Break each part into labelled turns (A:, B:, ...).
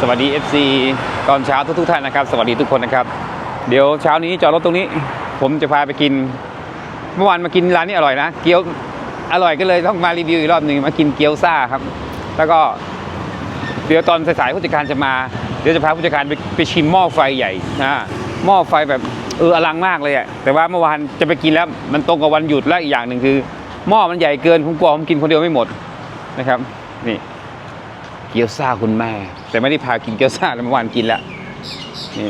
A: สวัสดี FC ตอนเช้าทุกๆท่านนะครับ สวัสดีทุกคนนะครับ เดี๋ยวเช้านี้จอดรถตรงนี้ ผมจะพาไปกิน เมื่อวานมากินร้านนี้อร่อยนะ เกี๊ยวอร่อยก็เลยต้องมารีวิวอีกรอบหนึ่งมากินเกี๊ยวซ่าครับ แล้วก็เดี๋ยวตอนสายๆผู้จัดการจะมา เดี๋ยวจะพาผู้จัดการไปไปชิมหม้อไฟใหญ่นะหม้อไฟแบบเอออลังมากเลยอะแต่ว่าเมื่อวานจะไปกินแล้วมันตรงกับวันหยุดและอีกอย่างหนึ่งคือหม้อมันใหญ่เกินผมกลัวผมกินคนเดียวไม่หมดนะครับ นี่ เกี๊ยวซ่าคุณแม่ แต่ไม่ได้พากินเกี๊ยวซ่าแล้วเมื่อวานกินล้วนี่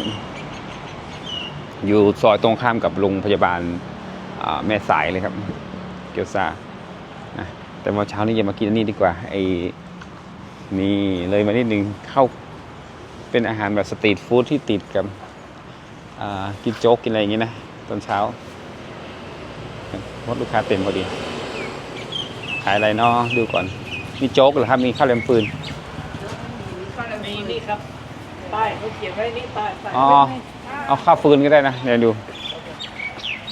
A: อยู่ซอยตรงข้ามกับโรงพยาบาลแม่สายเลยครับ เกี๊ยวซ่านะแต่ว่าเช้านี้จะมากินอันนี้ดีกว่าไอ้นี่เลยมานิดนึงเข้าเป็นอาหารแบบสตรีทฟู้ดที่ติดกับกินโจ๊กกินอะไรอย่างงี้นะตอนเช้ารถลูกค้าเต็มพอดี ขายอะไรเนาะดูก่อน มีโจ๊กเหรอครับ มีข้าวแหลมฟืน
B: นี่ครับป้ายเขาเขียนไว้นี่ป้ายป้าย
A: อ๋อ เอาข้าวฟืนก็ได้นะ เดี๋ยวดู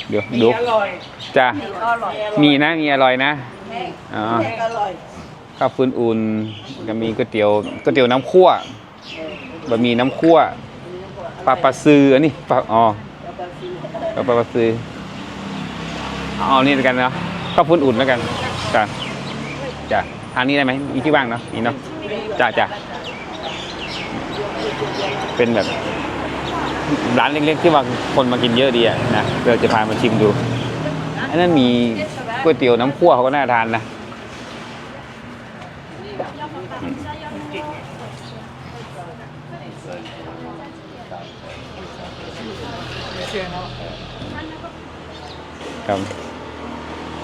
A: เดี๋ยว
B: มี
A: ดู
B: อร่อย
A: จ้ะ
B: อร่อย
A: มีนะ มีอร่อยนะอ๋อ
B: อร่อย
A: ข้าวฟืนอุ่นก็มีก๋วยเตี๋ยว ก๋วยเตี๋ยวน้ำคั่ว บะหมี่น้ำคั่ว ปลาปลาซืออันนี้ปลาอ๋อปลาปลาซือเอานี่แล้วกันเนาะ ข้าวฟืนอุ่นแล้วกัน จ้ะ จ้ะทานนี้ได้ไหมมีที่ว่างเนาะนี่เนาะ จ้ะจ้ะ เป็นแบบร้านเล็กๆ ที่ว่าคนมากินเยอะดีอะนะเราจะพามาชิมดูอันนั้นมีก๋วยเตี๋ยวน้ำคั่วเขาก็น่าทานนะครับ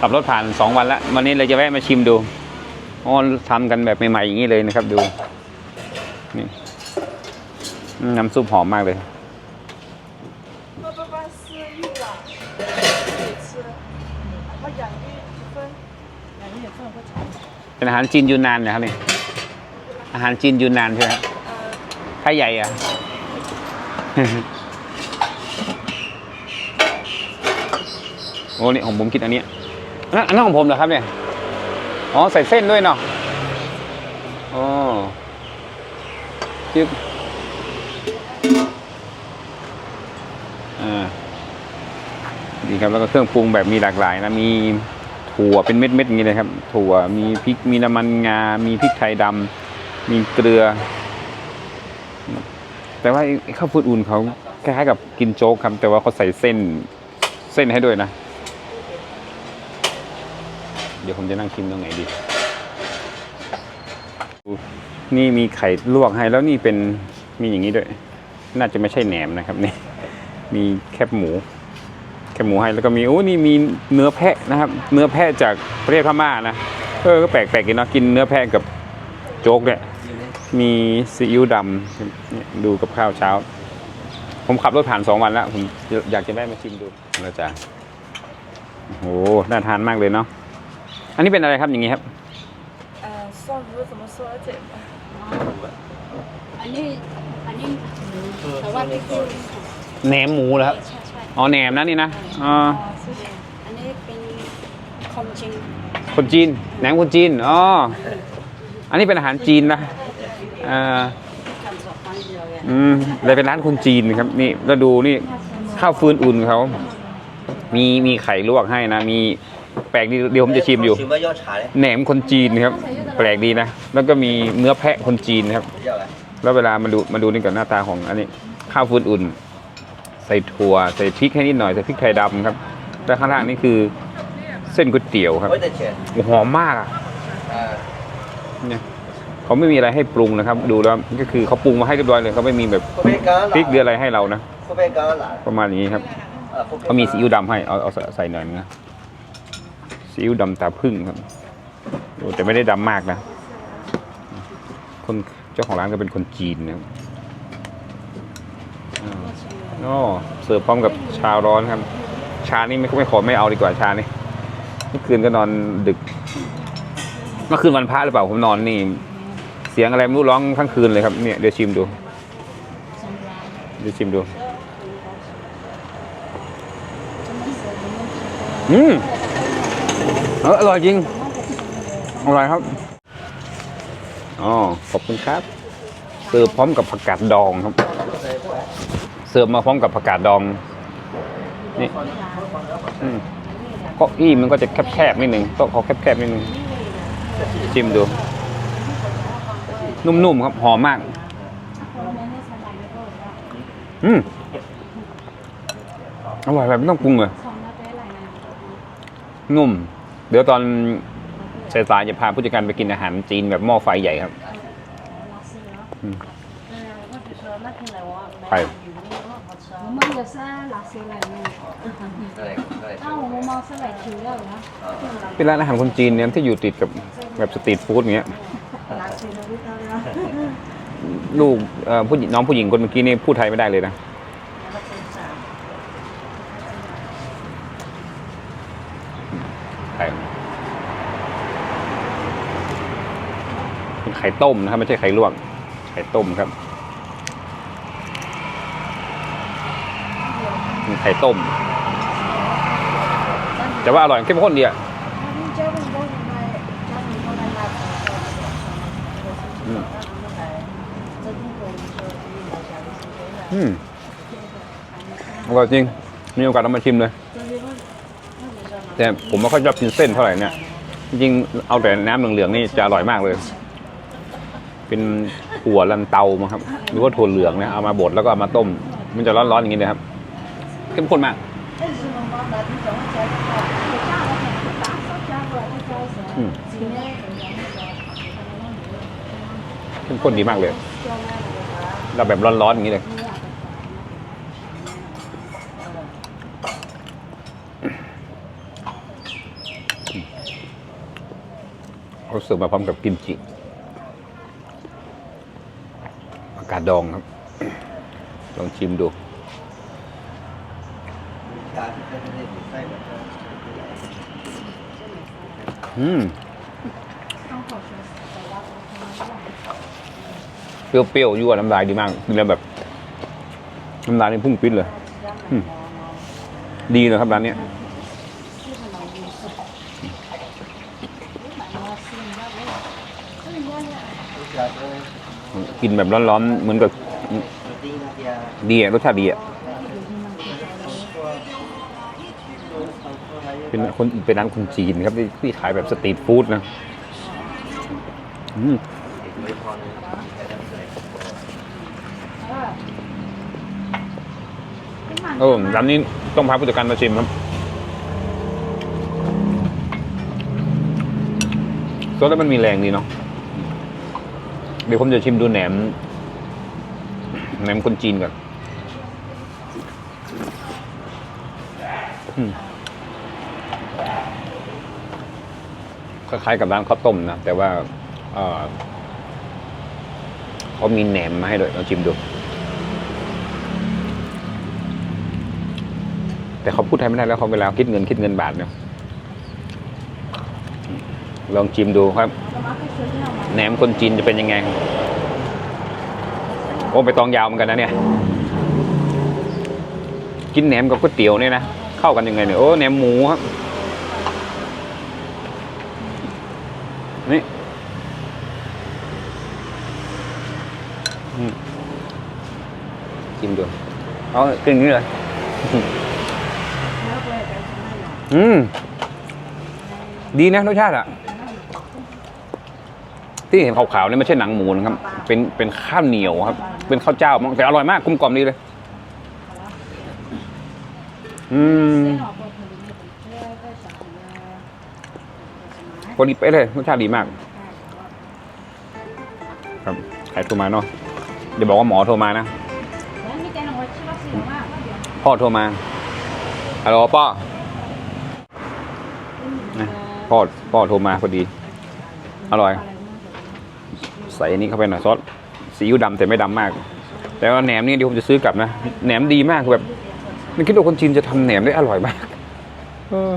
A: ขับรถผ่านสองวันแล้ววันนี้เลยจะแวะมาชิมดูอ๋อทำกันแบบใหม่ๆอย่างนี้เลยนะครับดู น้ำซุปหอมมากเลยเป็นอาหารจีนยูนานเนะครับนี่อาหารจีนยูนานใช่ไหมถ้าใหญ่อะโอ้นี่ของผมคิดอันนี้อันนั้นของผมเหรอครับเนี่ยอ๋อใส่เส้นด้วยเนาะอ๋อ ครับแล้วก็เครื่องปรุงแบบมีหลากหลายนะมีถั่วเป็นเม็ดๆอย่างนี้เลยครับ ถั่วมีพริกมีน้ำมันงา มีพริกไทยดำมีเกลือ แต่ว่าไอ้ข้าวฟูดอุ่นเขาคล้ายๆกับกินโจ๊กครับ แต่ว่าเขาใส่เส้นเส้นให้ด้วยนะ เดี๋ยวผมจะนั่งชิมตรงไหนดี นี่มีไข่ลวกให้แล้วนี่เป็นมีอย่างนี้ด้วย น่าจะไม่ใช่แหนมนะครับนี่มีแคบหมู หมูให้แล้วก็มีโอ้นี่มีเนื้อแพะนะครับ เนื้อแพะจากประเทศพม่านะเออก็แปลกๆกินเนาะกินเนื้อแพะกับโจ๊กเนี่ย มีซีอิ๊วดำเนี่ยดูกับข้าวเช้า ผมขับรถผ่านสองวันแล้ว ผมอยากจะแวะมาชิมดูแล้วจ้ะโอ้โหน่าทานมากเลยเนาะอันนี้เป็นอะไรครับอย่างงี้ครับ
C: 呃，蒜蓉怎么说而且
D: อันนี้อันนี้หมูแต่ว่านี่คือ
A: แหนมหมูเหรอครับ
D: ใช่ใช่
A: อ๋อแหนมนะนี่นะอ๋อ
D: อันนี้เป็นคอจิง
A: คนจีนแหนมคนจีนอ๋ออันนี้เป็นอาหารจีนนะอ่
D: อ
A: อืมเลยเป็นร้านคนจีนครับนี่เราดูนี่ข้าวฟืนอุ่นเขา มีมีไข่ลวกให้นะ มีแปลกดีเดี๋ยวผมจะชิมอยู่แหนมคนจีนครับ แปลกดีนะ แล้วก็มีเนื้อแพะคนจีนครับแล้วเวลามาดูมาดูนี่ก่อนหน้าตาของอันนี้ ข้าวฟืนอุ่น ใส่ถั่วใส่พริกให้นิดหน่อยใส่พริกไทยดำครับแล้วข้างล่างนี่คือเส้นก๋วยเตี๋ยวครับหอมมากอะเนี่ยเขาไม่มีอะไรให้ปรุงนะครับ ดูแล้วก็คือเขาปรุงมาให้เรียบร้อยเลยเขาไม่มีแบบพริกหรืออะไรให้เรานะประมาณนี้ครับเขามีซีอิ๊วดำให้เอาเอาใส่หน่อยนะซีอิ๊วดำตาพึ่งครับแต่ไม่ได้ดำมากนะ คนเจ้าของร้านก็เป็นคนจีนนะ โอ้เสิร์ฟพร้อมกับชาร้อนครับ ชานี่ไม่ไม่ขอไม่เอาดีกว่าชานี่เมื่อคืนก็นอนดึกเมื่อคืนวันพระหรือเปล่าผมนอนนี่ เสียงอะไรไม่รู้ร้องทั้งคืนเลยครับเนี่ยเดี๋ยวชิมดูเดี๋ยวชิมดู อืมเอออร่อยจริงอร่อยครับอ๋อขอบคุณครับเสิร์ฟพร้อมกับผักกาดดองครับ เสิร์ฟมาพร้อมกับผักกาดดอง นี่อืมเก็อี้มันก็จะแคบๆนิดนึงโต๊ะเขาแคบๆนิดนึงชิมดู นุ่มๆครับหอมมาก อืมอร่อยแบบไม่ต้องปรุงเลยนุ่ม เดี๋ยวตอนสายๆจะพาผู้จัดการไปกินอาหารจีนแบบหม้อไฟใหญ่ครับ 嗯系
D: 我们有是拿谁来呢？那我们猫是来调料的。
A: เป็นร้านอาหารคนจีนเนี่ยที่อยู่ติดกับแบบสตรีทฟู้ดอย่างเงี้ย ลูกเอ่อผู้หญิงน้องผู้หญิงคนเมื่อกี้นี่พูดไทยไม่ได้เลยนะไข่เป็นไข่ต้มนะครับ ไม่ใช่ไข่ลวก ไข่ต้มครับ ไข่ต้ม แต่ว่าอร่อยเข้มข้นดีอะอืมอร่อยจริง มีโอกาสเอามาชิมเลย แต่ผมไม่ค่อยชอบกินเส้นเท่าไหร่เนี่ย จริงเอาแต่น้ำเหลืองๆนี่จะอร่อยมากเลย เป็นถั่วลันเตามั้งครับ หรือว่าถั่วเหลืองเนี่ยเอามาบดแล้วก็เอามาต้ม มันจะร้อนๆอย่างนี้เลยครับ เข้มข้นมากเข้มข้นดีมากเลย เราแบบร้อนๆอย่างนี้เลยเขาเสิร์ฟมาพร้อมกับกิมจิอากาศดองครับ ลองชิมดู อืมเปรี้ยวๆยั่วน้ำลายดีมากกินแล้วแบบน้ำลายนี่พุ่งปิ้นเลยดีเลยครับร้านเนี้ยกินแบบร้อนๆเหมือนกับดีอะรสชาติดีอะ เป็นคนเป็นร้านคนจีนครับที่ที่ขายแบบสตรีทฟู้ดนะอืมเออร้านนี้ต้องพาผู้จัดการมาชิมครับซดแล้วมันมีแรงดีเนาะเดี๋ยวผมจะชิมดูแหนมแหนมคนจีนก่อน อืม คล้ายๆกับร้านข้าวต้มนะ แต่ว่าเขามีแหนมมาให้ด้วยลองชิมดู แต่เขาพูดไทยไม่ได้แล้วเขาเวลาคิดเงินคิดเงินบาทเนี่ยลองชิมดูครับแหนมคนจีนจะเป็นยังไง โอ้ไปตองยาวเหมือนกันนะเนี่ย กินแหนมกับก๋วยเตี๋ยวเนี่ยนะ เข้ากันยังไงเนี่ย โอ้แหนมหมูครับ นี่อืมชิมดู เอากินอย่างนี้เลย อืม ดีนะรสชาติอะที่เห็นขาวๆนี่ไม่ใช่หนังหมูนะครับ เป็นเป็นข้าวเหนียวครับ เป็นข้าวเจ้ามั้งแต่อร่อยมากกลมกล่อมดีเลย อืมพอดีเป๊ะเลยรสชาติดีมาก ครับใครโทรมาเนาะเดี๋ยวบอกว่าหมอโทรมานะ พ่อโทรมาฮัลโหลพ่อนะพ่อพ่อโทรมาพอดี อร่อย ใส่อันนี้เข้าไปหน่อยซอสซีอิ๊วดำแต่ไม่ดำมาก แต่ว่าแหนมนี่เดี๋ยวผมจะซื้อกลับนะแหนมดีมากคือแบบไม่คิดว่าคนจีนจะทำแหนมได้อร่อยมากเออ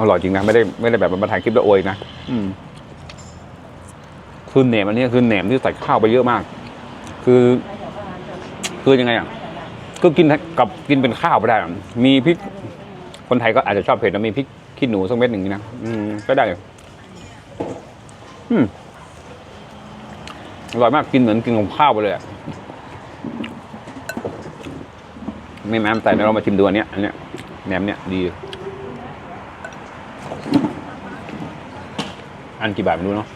A: อร่อยจริงนะไม่ได้ไม่ได้แบบมาถ่ายคลิปแล้วอวยนะ อืม คือแหนมอันนี้คือแหนมที่ใส่ข้าวไปเยอะมาก คือ คือยังไงอะก็กินกับกินเป็นข้าวไปได้ มีพริก คนไทยก็อาจจะชอบเผ็ดนะมีพริกขี้หนูสักเม็ดหนึ่งนะอืมก็ได้อืมอร่อยมากกินเหมือนกินกับข้าวไปเลยอะไม่แม้แต่เดี๋ยวเรามาชิมดูอันเนี้ยอันเนี้ยแหนมเนี้ยดี อันกี่บาทไม่รู้เนาะ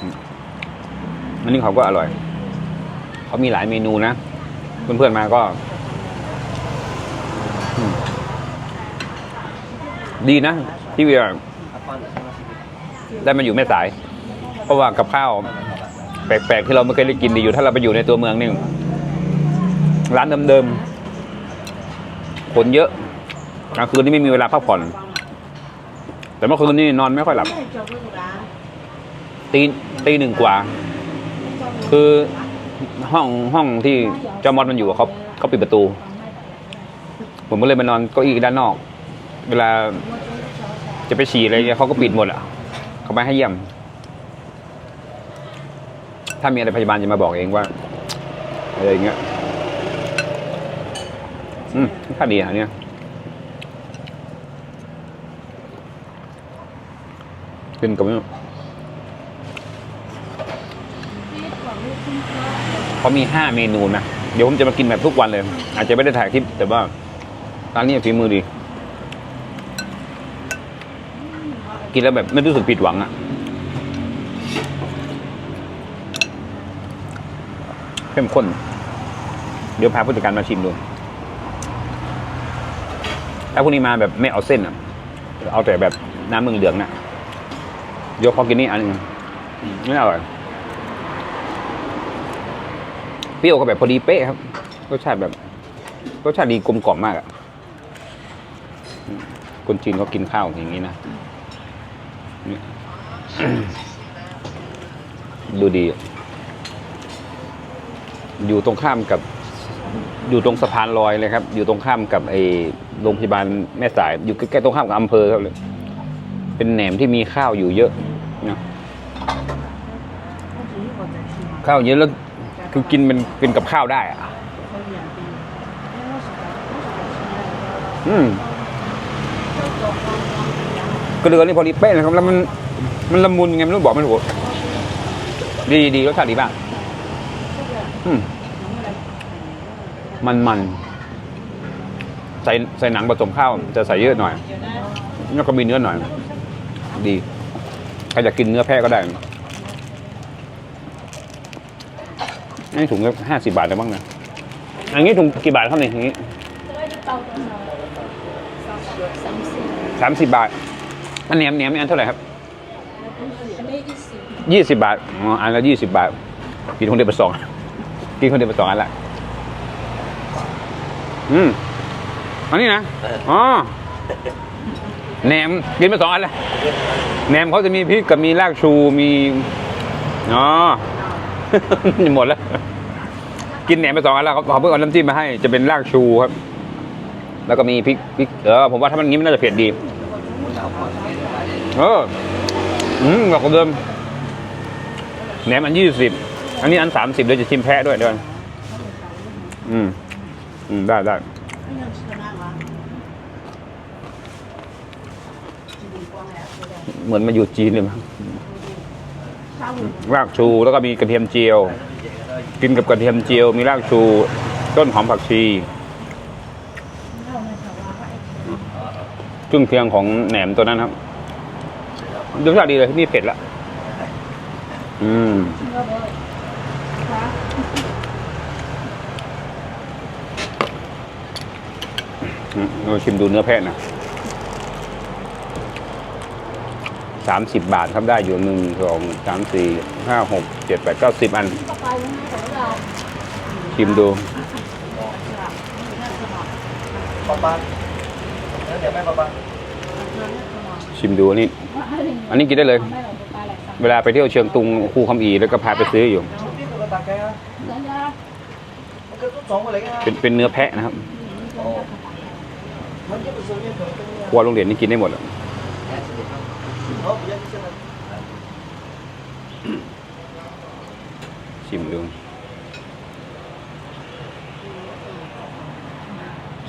A: อืมอั นนี้เขาก็อร่อย เขามีหลายเมนูนะ เพื่อนๆมาก็ ดีนะ ที่เวียได้มาอยู่แม่สาย เพราะว่ากับข้าวแปลกๆที่เราไม่เคยได้กินดีอยู่ ถ้าเราไปอยู่ในตัวเมืองนี่ร้านเดิมๆคนเยอะกลางคืนนี่ไม่มีเวลาพักผ่อน แต่เมื่อคืนนี่นอนไม่ค่อยหลับตีตีหนึ่งกว่า คือห้องห้องที่เจ้ามอดมันอยู่อะเขาเขาปิดประตู ผมก็เลยมานอนเก้าอี้ด้านนอก เวลาจะไปฉี่อะไรเงี้ยเขาก็ปิดหมดอะเขาไม่ให้เยี่ยม ถ้ามีอะไรพยาบาลจะมาบอกเองว่าอะไรอย่างเงี้ยอืมค่าดีอะเนี่ยขึ้นกับนี่ เขามีห้าเมนูนะ เดี๋ยวผมจะมากินแบบทุกวันเลย อาจจะไม่ได้ถ่ายคลิป แต่ว่าร้านนี้ฝีมือดี กินแล้วแบบไม่รู้สึกผิดหวังอะเข้มข้น เดี๋ยวพาผู้จัดการมาชิมดู ถ้าพวกนี้มาแบบไม่เอาเส้นอะ เอาแต่แบบน้ำมึงเหลืองน่ะยกขอกินนี่อันนึงไม่อร่อย เปรี้ยวก็แบบพอดีเป๊ะครับ รสชาติแบบ รสชาติดีกลมกล่อมมากอะ คนจีนเขากินข้าวอย่างนี้นะ ดูดีอะอยู่ตรงข้ามกับ อยู่ตรงสะพานลอยเลยครับ อยู่ตรงข้ามกับไอ้โรงพยาบาลแม่สาย อยู่ใกล้ๆตรงข้ามกับอำเภอครับเลย เป็นแหนมที่มีข้าวอยู่เยอะนะข้าวเยอะแล้ว คือกินเป็นเป็นกับข้าวได้อะอืมกระเดือนี่พอดีเป๊ะนะครับแล้วมันมันละมุนไงไม่รู้บอกไม่ถูกดีดีรสชาติดีมากอืมมันมันใส่ใส่หนังผสมข้าวจะใส่เยอะหน่อยแล้วก็มีเนื้อหน่อย ดีใครอยากกินเนื้อแพะก็ได้ อันนี้ถุงละห้าสิบาทได้บ้างนะอันนี้ถุงกี่บาทครับเนี่ยอย่างนี้สามสิบบาท อันแหนมแหนมนี่อันเท่าไหร่ครับยี่สิบบาทอ๋ออันละยี่สิบบาทกินคนเดียวไปสองกินคนเดียวไปสองอันละอืมอันนี้นะอ๋อแหนมกินไปสองอันลยแหนมเขาจะมีพริกกับมีรากชูมีอ๋อ หมดแล้ว กินแหนมไปสองอันแล้วเขาเพิ่งเอาน้ำจิ้มมาให้ จะเป็นรากชูครับ แล้วก็มีพริกพริกเออผมว่าถ้ามันงี้มันน่าจะเผ็ดดี เออ อืมแบบเดิมแหนมอันยี่สิบอันนี้อันสามสิบเดี๋ยวจะชิมแพะด้วยเดี๋ยวก่อนอืม อืม ได้ได้เหมือนมาอยู่จีนเลยมั้ง รากชูแล้วก็มีกระเทียมเจียว กินกับกระเทียมเจียว มีรากชู ต้นหอมผักชีเครื่องเคียงของแหนมตัวนั้นครับรสชาติดีเลยที่นี่เผ็ดละอือืมเราชิมดูเนื้อแพะนะ สามสิบบาทครับได้อยู่หนึ่งสองสามสี่ห้าหกเจ็ดแปดเก้าสิบอัน ชิมดู
B: ป๊าป๊าเดี๋ยวแม่ป๊าป๊า
A: ชิมดูอันนี้ อันนี้กินได้เลย เวลาไปเที่ยวเชียงตุงคูคำอีแล้วก็พาไปซื้ออยู่ เป็นเป็นเนื้อแพะนะครับครัวโรงเรียนนี่กินได้หมดอะ
B: nó bị dân chân
A: ชิมดู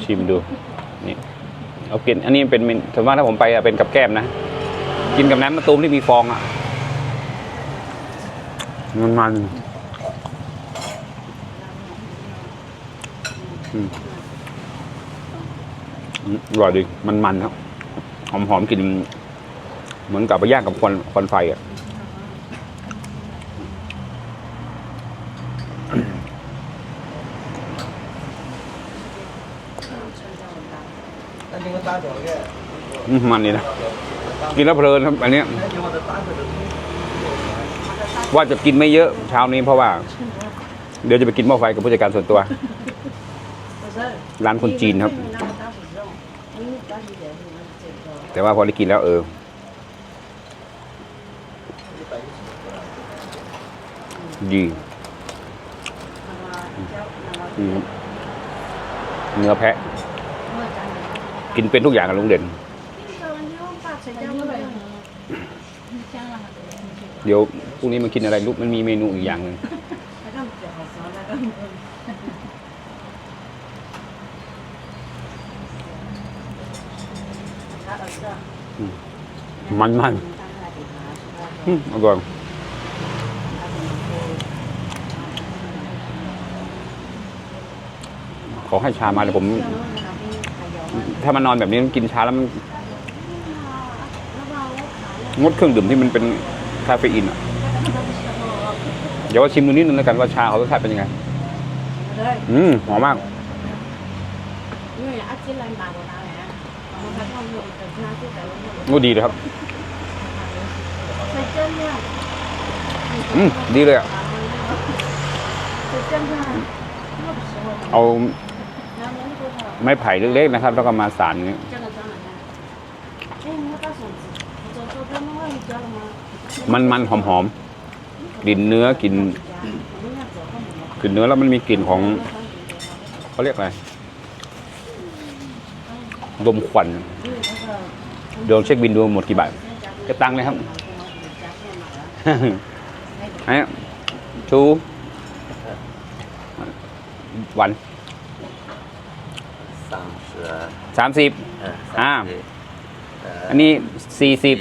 A: ชิมดูนี่เอากินอันนี้เป็นเมนส่วนมากถ้าผมไปอะเป็นกับแก้มนะ กินกับน้ำมะตูมที่มีฟองอะ มันมันอืมอร่อยดีมันมันครับหอมหอมๆกลิ่น เหมือนกับไปย่างกับควันควันไฟอะมันนี่นะกินแล้วเพลินครับอันนี้ว่าจะกินไม่เยอะเช้านี้เพราะว่า เดี๋ยวจะไปกินหม้อไฟกับผู้จัดการส่วนตัว ร้านคนจีนครับ แต่ว่าพอได้กินแล้วเออ ดีอืมเนื้อแพะ กินเป็นทุกอย่างกับลุงเด่น เดี๋ยวพรุ่งนี้มากินอะไรลูกมันมีเมนูอีกอย่างหนึ่งมันมันอร่อย ขอให้ชามาเลยผม ถ้ามันนอนแบบนี้กินชาแล้วมันงดเครื่องดื่มที่มันเป็นคาเฟอีนอะ เดี๋ยวว่าชิมดูนิดนึงแล้วกันว่าชาเขารสชาติเป็นยังไง อืมหอมมากโอ้ดีเลยครับ อืม ดีเลยอะ เอา ไม้ไผ่เล็กๆนะครับ แล้วก็มาสานนี้มันมันหอมหอมกลิ่นเนื้อกลิ่นกลิ่นเนื้อแล้วมันมีกลิ่นของเขาเรียกอะไรลมควันเดี๋ยวเช็คบินดูหมดกี่บาทก็ตังเลยครับไอ้ชูวัน สามสิบอ่าอันนี้สี่สิบ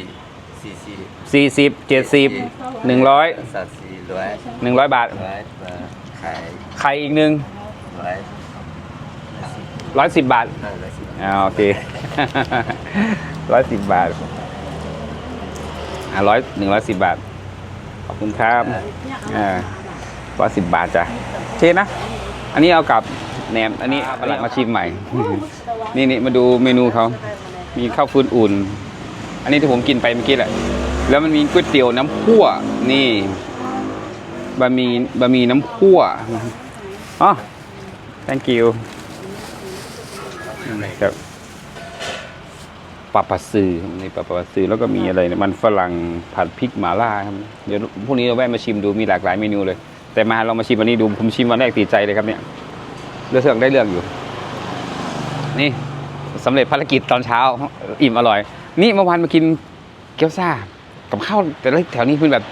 A: สี่สิบเจ็ดสิบหนึ่งร้อยหนึ่งร้อยบาท
E: ร้อ
A: ไข่อีกหนึ่ง
E: ร้อย
A: สิบบาท
E: ห้าร้อ่า
A: โอเค ร้อยสิบบาทอ่าร้อยหนึ่งร้อยสิบบาท ขอบคุณครับอ่าร้อยสิบบาทจ้ะโอเคนะ อันนี้เอากับ แหนมอันนี้เอามาชิมใหม่ นี่นี่มาดูเมนูเขา มีข้าวฟืนอุ่น อันนี้ที่ผมกินไปเมื่อกี้แหละ แล้วมันมีก๋วยเตี๋ยวน้ำคั่ว นี่บะหมี่บะหมี่น้ำคั่วอ๋อ thank you ครับปลาปลาซือครับนี่ปลาปลาซือแล้วก็มีอะไรเนี่ยมันฝรั่งผัดพริกหม่าล่าครับเดี๋ยวพรุ่งนี้เราแวะมาชิมดูมีหลากหลายเมนูเลย แต่มาเรามาชิมวันนี้ดูผมชิมวันแรกติดใจเลยครับเนี่ย เลือกเสือกได้เลือกอยู่ นี่สำเร็จภารกิจตอนเช้า อิ่มอร่อย นี่เมื่อวานมากินเกี๊ยวซ่า กับข้าวแต่แถวนี้เป็นแบบ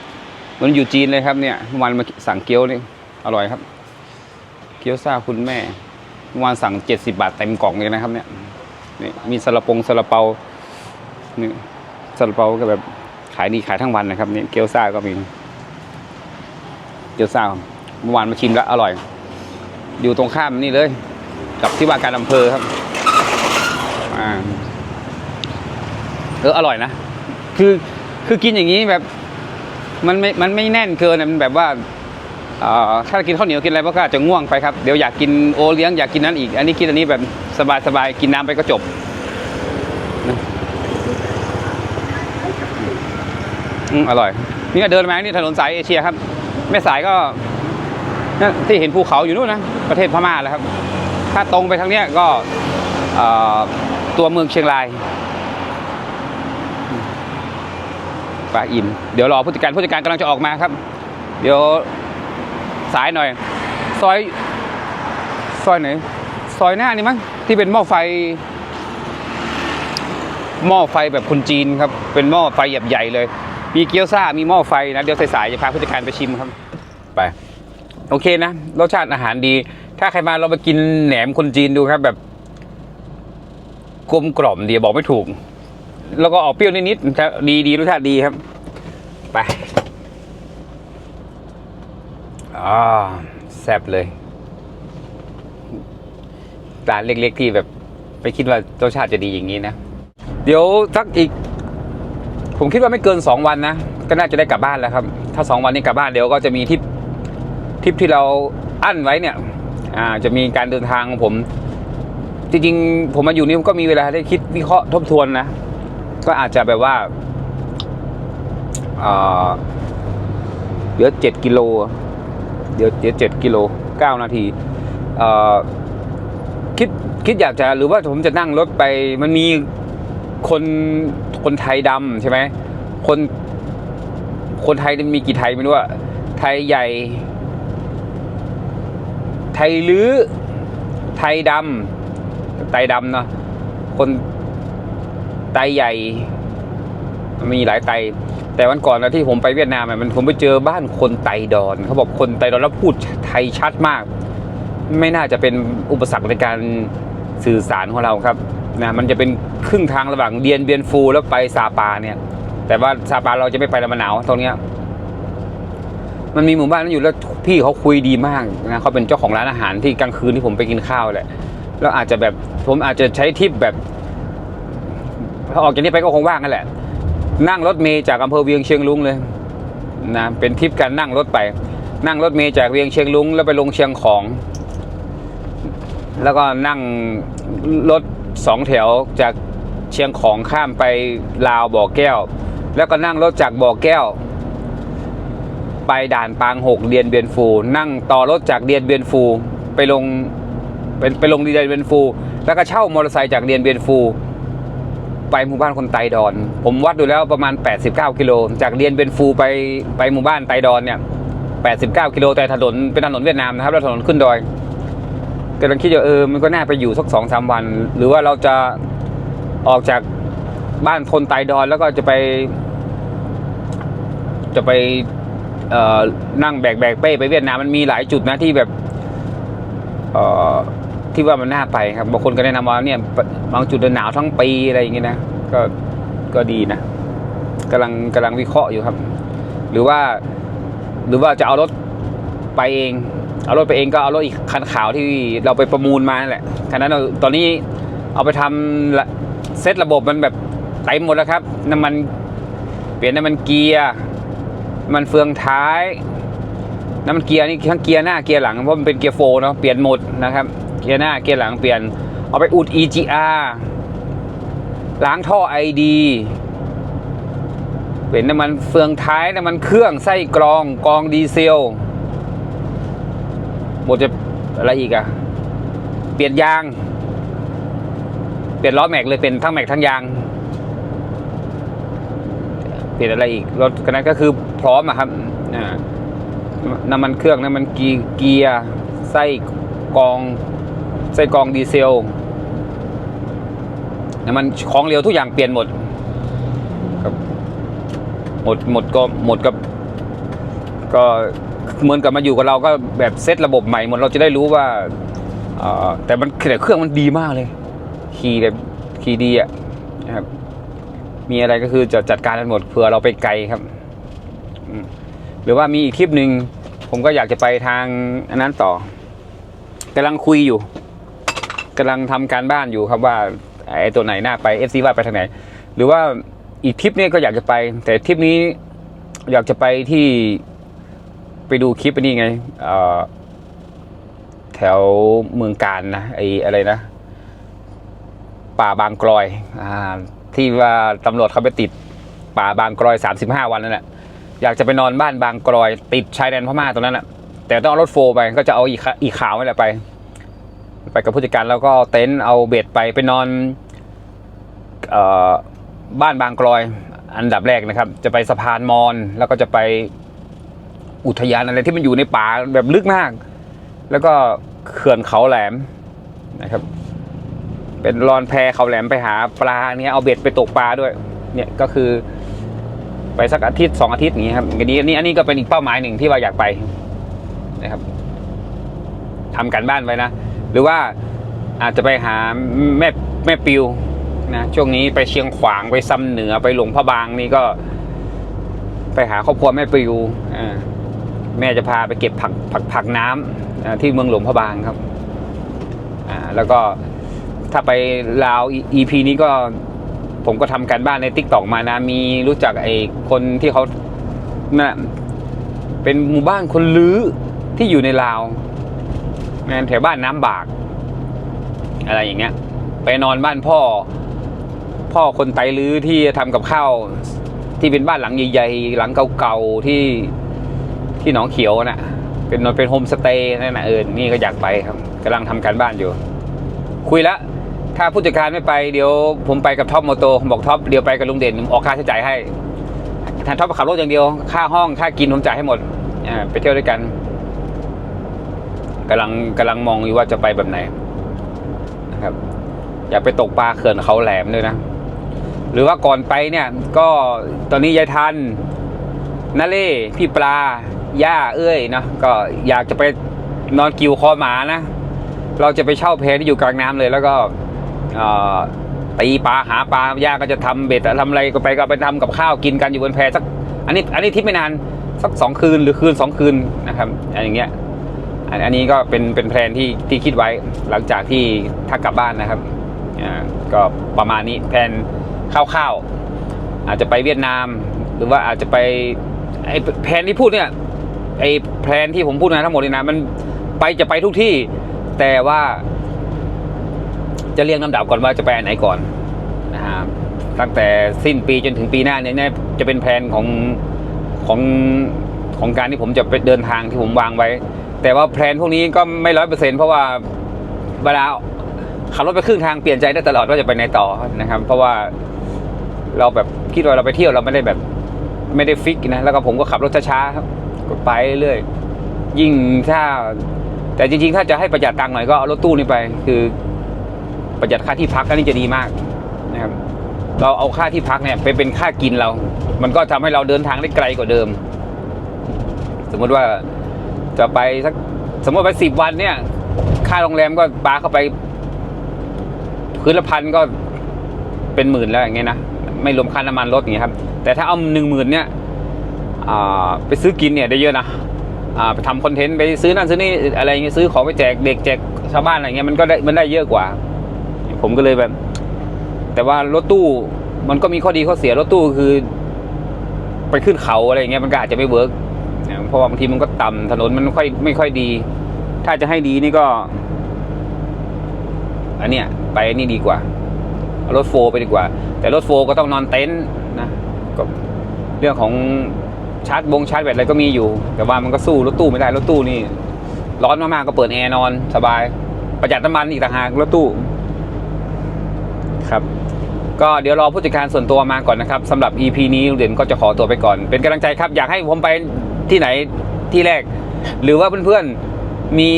A: มันอยู่จีนเลยครับเนี่ยเมื่อวานมาสั่งเกี๊ยวนี่อร่อยครับ เกี๊ยวซ่าคุณแม่เมื่อวานสั่งเจ็ดสิบาทเต็มกล่องเลยนะครับ เนี่ยนี่มีซาลาปงซาลาเปานี่ซาลาเปาก็แบบขายดีขายทั้งวันนะครับเนี่ยเกี๊ยวซ่าก็มี เกี๊ยวซ่าเมื่อวานมาชิมแล้วอร่อย อยู่ตรงข้ามนี่เลย กับที่ว่าการอำเภอครับอ่าเอออร่อยนะ คือคือกินอย่างนี้แบบ มันไม่มันไม่แน่นเกินะมันแบบว่าอ่อถ้ากินข้าวเหนียวกินอะไรก็อาจจะง่วงไปครับเดี๋ยวอยากกินโอเลี้ยงอยากกินนั้นอีก อันนี้กินอันนี้แบบสบายสบายกินน้ำไปก็จบอืมอร่อย นี่ก็เดินมานี่ถนนสายเอเชียครับ แม่สายก็ นั่นที่เห็นภูเขาอยู่นู่นนะประเทศพม่าแล้วครับ ถ้าตรงไปทางเนี้ยก็ตัวเมืองเชียงรายปลาอิน เดี๋ยวรอผู้จัดการผู้จัดการกำลังจะออกมาครับ เดี๋ยวสายหน่อย ซอย ซอยไหน ซอยหน้านี่มั้งที่เป็นหม้อไฟ หม้อไฟแบบคนจีนครับ เป็นหม้อไฟแบบใหญ่เลย มีเกี๊ยวซ่ามีหม้อไฟนะ เดี๋ยวสายๆจะพาผู้จัดการไปชิมครับ ไป โอเคนะ รสชาติอาหารดี ถ้าใครมาเราไปกินแหนมคนจีนดูครับแบบกลมกล่อมดีบอกไม่ถูก แล้วก็ออกเปรี้ยวนิดๆดีดีรสชาติดีครับ ไปอ่าแซ่บเลยร้านเล็กๆที่แบบไม่คิดว่ารสชาติจะดีอย่างนี้นะ เดี๋ยวสักอีก ผมคิดว่าไม่เกินสองวันนะ ก็น่าจะได้กลับบ้านแล้วครับ ถ้าสองวันนี้กลับบ้านเดี๋ยวก็จะมีทริป ทริปที่เราอั้นไว้เนี่ยอ่าจะมีการเดินทางของผม จริงๆ ผมมาอยู่นี่ก็มีเวลาได้คิดวิเคราะห์ทบทวนนะ ก็อาจจะแบบว่าเดี๋ยวเจ็ดกิโล เดี๋ยวเดี๋ยวเจ็ดกิโลเก้านาทีคิดคิดอยากจะหรือว่าผมจะนั่งรถไปมันมีคนคนไทยดำใช่ไหมคนคนไทยมีกี่ไทยไม่รู้อะไทยใหญ่ ไทยลื้อไทยดำไตดำเนาะคนไตใหญ่ มีหลายไต แต่วันก่อนนะที่ผมไปเวียดนามมันผมไปเจอบ้านคนไตดอนเขาบอกคนไตดอนแล้วพูดไทยชัดมาก ไม่น่าจะเป็นอุปสรรคในการสื่อสารของเราครับนะมันจะเป็นครึ่งทางระหว่างเดียนเบียนฟูแล้วไปซาปาเนี่ย แต่ว่าซาปาเราจะไม่ไปแล้วมันหนาวตรงเนี้ย มันมีหมู่บ้านนั้นอยู่แล้วพี่เขาคุยดีมากนะเขาเป็นเจ้าของร้านอาหารที่กลางคืนที่ผมไปกินข้าวแหละแล้วอาจจะแบบผมอาจจะใช้ทิปแบบถ้าออกจากนี้ไปก็คงว่างกันแหละ นั่งรถเมย์จากอำเภอเวียงเชียงลุงเลยนะเป็นทริปการนั่งรถไป นั่งรถเมย์จากเวียงเชียงลุงแล้วไปลงเชียงของ แล้วก็นั่งรถสองแถวจากเชียงของข้ามไปลาวบ่อแก้ว แล้วก็นั่งรถจากบ่อแก้ว ไปด่านปางหกเดียนเบียนฟู นั่งต่อรถจากเดียนเบียนฟูไปลงไปไปลงเดียนเบียนฟู แล้วก็เช่ามอเตอร์ไซค์จากเดียนเบียนฟู ไปหมู่บ้านคนไตดอน ผมวัดดูแล้วประมาณ 89 กิโลจากเดียนเบียนฟูไปไปหมู่บ้านไตดอนเนี่ย 89 กิโลแต่ถนนเป็นถนนเวียดนามนะครับแล้วถนนขึ้นดอยกำลังคิดอยู่เออมันก็น่าไปอยู่สักสองสามวัน หรือว่าเราจะออกจากบ้านคนไตดอนแล้วก็จะไป จะไป นั่งแบกแบกเป้ไปเวียดนามมันมีหลายจุดนะที่แบบที่ว่ามันน่าไปครับบางคนก็แนะนำว่าเนี่ยบางจุดหนาวทั้งปีอะไรอย่างเงี้ยนะก็ก็ดีนะกำลังกำลังวิเคราะห์อยู่ครับ หรือว่า หรือว่าจะเอารถไปเอง เอารถไปเองก็เอารถอีกคันขาวที่เราไปประมูลมาแหละคันนั้นตอนนี้เอาไปทำเซตระบบมันแบบเต็มหมดแล้วครับน้ำมันเปลี่ยนน้ำมันเกียร์ มันเฟืองท้าย น้ำมันเกียร์นี่ทั้งเกียร์หน้าเกียร์หลังเพราะมันเป็นเกียร์โฟร์เนาะเปลี่ยนหมดนะครับ เกียร์หน้าเกียร์หลังเปลี่ยน เอาไปอุด EGR ล้างท่อ ID เป็นน้ำมันเฟืองท้ายน้ำมันเครื่องไส้กรองกรองดีเซลหมดจะอะไรอีกอะเปลี่ยนยาง เปลี่ยนล้อแม็กเลยเป็นทั้งแม็กทั้งยาง เปลี่ยนอะไรอีกรถคันนั้นก็คือพร้อมอะครับอ่าน้ำมันเครื่องน้ำมันกีเกียร์ไส้กรองไส้กรองดีเซลน้ำมันของเหลวทุกอย่างเปลี่ยนหมดครับหมดหมดก็หมดกับ ก็เหมือนกับมาอยู่กับเราก็แบบเซตระบบใหม่หมดเราจะได้รู้ว่าเอ่อแต่มันแต่เครื่องมันดีมากเลย ขี่แบบขี่ดีอะนะครับ มีอะไรก็คือจะจัดการกันหมดเผื่อเราไปไกลครับ หรือว่ามีอีกทริปหนึ่งผมก็อยากจะไปทางอันนั้นต่อกำลังคุยอยู่กำลังทำการบ้านอยู่ครับว่าไอ้ตัวไหนน่าไปเอฟซีว่าไปทางไหน หรือว่าอีกทริปนี้ก็อยากจะไป แต่ทริปนี้อยากจะไปที่ไปดูคลิปอันนี้ไงเอ่อแถวเมืองการนะไอ้อะไรนะ ป่าบางกรอยอ่า ที่ว่าตำรวจเขาไปติดป่าบางกรอย 35 วันนั่นแหละอยากจะไปนอนบ้านบางกรอย ติดชายแดนพม่าตรงนั้นแหละแต่ต้องเอารถโฟร์ไปก็จะเอาอีกขาอีขาวนี่แหละไป ไปกับผู้จัดการแล้วก็เต็นท์เอาเบ็ดไปไปนอนออบ้านบางกรอย อันดับแรกนะครับ จะไปสะพานมอญแล้วก็จะไปอุทยานอะไรที่มันอยู่ในป่าแบบลึกมาก แล้วก็เขื่อนเขาแหลมนะครับ เป็นรอนแพเขาแหลมไปหาปลาเนี่ยเอาเบ็ดไปตกปลาด้วย เนี่ยก็คือ ไปสักอาทิตย์สองอาทิตย์อย่างนี้ครับอันนี้อันนี้อันนี้ก็เป็นอีกเป้าหมายหนึ่งที่ว่าอยากไปนะครับทำกันบ้านไว้นะหรือว่าอาจจะไปหาแม่แม่ปิวนะช่วงนี้ไปเชียงขวางไปซ้ำเหนือไปหลวงพระบางนี่ก็ ไปหาครอบครัวแม่ปิวอ่าแม่จะพาไปเก็บผักผักผักน้ำที่เมืองหลวงพระบางครับอ่าแล้วก็ ถ้าไปลาว EP นี้ก็ผมก็ทำการบ้านในติ๊กตอกมานะ มีรู้จักไอ้คนที่เขาน่ะเป็นหมู่บ้านคนลื้อที่อยู่ในลาวนะแถวบ้านน้ำบาก อะไรอย่างเงี้ย ไปนอนบ้านพ่อ พ่อคนไตลื้อที่ทำกับข้าวที่เป็นบ้านหลังใหญ่ๆหลังเก่าๆที่ที่หนองเขียวน่ะ เป็นเป็นโฮมสเตย์นั่นนะเออนี่ก็อยากไปครับกำลังทำการบ้านอยู่ คุยแล้ว ถ้าผู้จัดการไม่ไปเดี๋ยวผมไปกับท็อปโมโตบอกท็อปเดี๋ยวไปกับลุงเด่นออกค่าใช้จ่ายให้ทานท็อปขับรถอย่างเดียว ค่าห้องค่ากินผมจ่ายให้หมดไปเที่ยวด้วยกันกำลังกำลังมองอยู่ว่าจะไปแบบไหนนะครับ อยากไปตกปลาเขื่อนเขาแหลมด้วยนะ หรือว่าก่อนไปเนี่ย ก็ตอนนี้ยายทันนาเล่พี่ปลา ย่าเอ้ยเนาะก็อยากจะไปนอนกิวคอหมานะ เราจะไปเช่าแพที่อยู่กลางน้ำเลยแล้วก็ ตีปลาหาปลาย่าก็จะทำเบ็ดทำอะไรก็ไปก็ไปทำกับข้าวกินกันอยู่บนแพสัก อันนี้อันนี้ทิปไม่นานสักสองคืนหรือคืนสองคืนนะครับอย่างเงี้ยอันนี้ก็เป็นเป็นแพลนที่ที่คิดไว้หลังจากที่ถ้ากลับบ้านนะครับอ่าก็ประมาณนี้แพลนคร่าวๆอาจจะไปเวียดนาม หรือว่าอาจจะไปไอ้แพลนที่พูดเนี่ยไอ้แพลนที่ผมพูดมาทั้งหมดนี่นะมันไปจะไปทุกที่แต่ว่า จะเรียงลำดับก่อนว่าจะไปไหนก่อนนะฮะตั้งแต่สิ้นปีจนถึงปีหน้าเนี่ยจะเป็นแผนของของของการที่ผมจะไปเดินทางที่ผมวางไว้ แต่ว่าแผนพวกนี้ก็ไม่ร้อยเปอร์เซ็นต์เพราะว่าเวลาขับรถไปครึ่งทางเปลี่ยนใจได้ตลอดว่าจะไปไหนต่อนะครับ เพราะว่าเราแบบคิดว่าเราไปเที่ยวเราไม่ได้แบบไม่ได้ฟิกนะแล้วก็ผมก็ขับรถช้าๆครับก็ไปเรื่อยยิ่งถ้า แต่จริงๆ ถ้าจะให้ประหยัดตังค์หน่อยก็เอารถตู้นี่ไป คือ ประหยัดค่าที่พักอันนี้จะดีมากนะครับ เราเอาค่าที่พักเนี่ยไปเป็นค่ากินเรา มันก็ทำให้เราเดินทางได้ไกลกว่าเดิม สมมติว่าจะไปสักสมมติไปสิบวันเนี่ย ค่าโรงแรมก็ปาเข้าไปคืนละพันก็เป็นหมื่นแล้วอย่างเงี้ยนะไม่รวมค่าน้ำมันรถอย่างเงี้ยครับ แต่ถ้าเอาหนึ่งหมื่นเนี่ยอ่าไปซื้อกินเนี่ยได้เยอะนะอ่าไปทำคอนเทนต์ไปซื้อนั่นซื้อนี่อะไรเงี้ยซื้อของไปแจกเด็กแจกชาวบ้านอะไรเงี้ยมันก็ได้มันได้เยอะกว่า ผมก็เลยแบบ แต่ว่ารถตู้มันก็มีข้อดีข้อเสียรถตู้คือ ไปขึ้นเขาอะไรเงี้ยมันก็อาจจะไม่เวิร์กนะเพราะว่าบางทีมันก็ต่ำถนนมันไม่ค่อยไม่ค่อยดี ถ้าจะให้ดีนี่ก็ อันเนี้ยไปอันนี้ดีกว่ารถโฟร์ไปดีกว่า แต่รถโฟร์ก็ต้องนอนเต็นท์นะก็เรื่องของชาร์จบงชาร์จแบตอะไรก็มีอยู่ แต่ว่ามันก็สู้รถตู้ไม่ได้รถตู้นี่ ร้อนมากๆก็เปิดแอร์นอนสบาย ประหยัดน้ำมันอีกต่างหากรถตู้ ครับก็เดี๋ยวรอผู้จัดการส่วนตัวมาก่อนนะครับสำหรับ EP นี้ลุงเด่นก็จะขอตัวไปก่อน เป็นกำลังใจครับอยากให้ผมไปที่ไหนที่แรก หรือว่าเพื่อนๆมี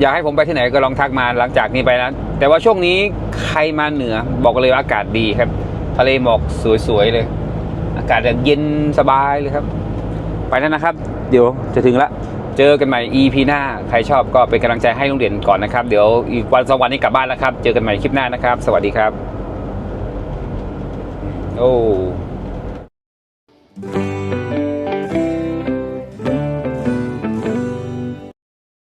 A: อยากให้ผมไปที่ไหนก็ลองทักมาหลังจากนี้ไปนะแต่ว่าช่วงนี้ใครมาเหนือบอกเลยว่าอากาศดีครับ ทะเลหมอกสวยๆเลย อากาศแบบเย็นสบายเลยครับ ไปแล้วนะครับ เดี๋ยวจะถึงละ เจอกันใหม่ EP หน้า ใครชอบก็เป็นกำลังใจให้ลุงเด่นก่อนนะครับ เดี๋ยวอีกวันสองวันนี้กลับบ้านแล้วครับ เจอกันใหม่คลิปหน้านะครับ สวัสดีครับ โอ้